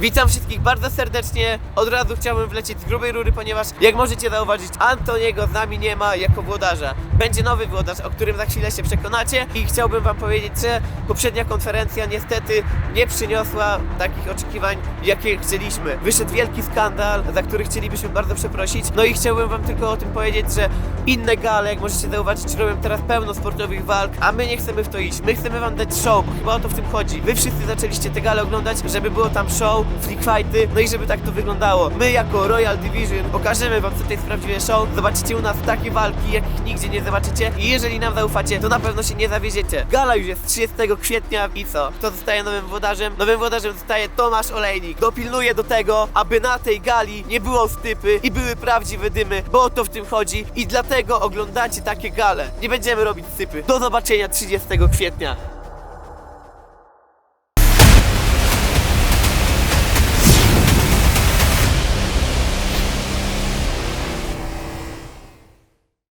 Witam wszystkich bardzo serdecznie. Od razu chciałbym wlecieć z grubej rury, ponieważ jak możecie zauważyć, Antoniego z nami nie ma jako włodarza. Będzie nowy włodarz, o którym za chwilę się przekonacie i chciałbym wam powiedzieć, że poprzednia konferencja niestety nie przyniosła takich oczekiwań, jakie chcieliśmy. Wyszedł wielki skandal, za który chcielibyśmy bardzo przeprosić. No i chciałbym wam tylko o tym powiedzieć, że inne gale, jak możecie zauważyć, robią teraz pełno sportowych walk, a my nie chcemy w to iść. My chcemy wam dać show, bo chyba o to w tym chodzi. Wy wszyscy zaczęliście te gale oglądać, żeby było tam show, freak fighty, no i żeby tak to wyglądało. My jako Royal Division pokażemy wam, co to jest prawdziwe show. Zobaczycie u nas takie walki, jakich nigdzie nie zobaczycie i jeżeli nam zaufacie, to na pewno się nie zawiedziecie. Gala już jest 30 kwietnia i co? Kto zostaje nowym włodarzem? Nowym włodarzem zostaje Tomasz Olejnik. Dopilnuje do tego, aby na tej gali nie było stypy i były prawdziwe dymy, bo o to w tym chodzi i dlatego oglądacie takie gale. Nie będziemy robić stypy. Do zobaczenia 30 kwietnia.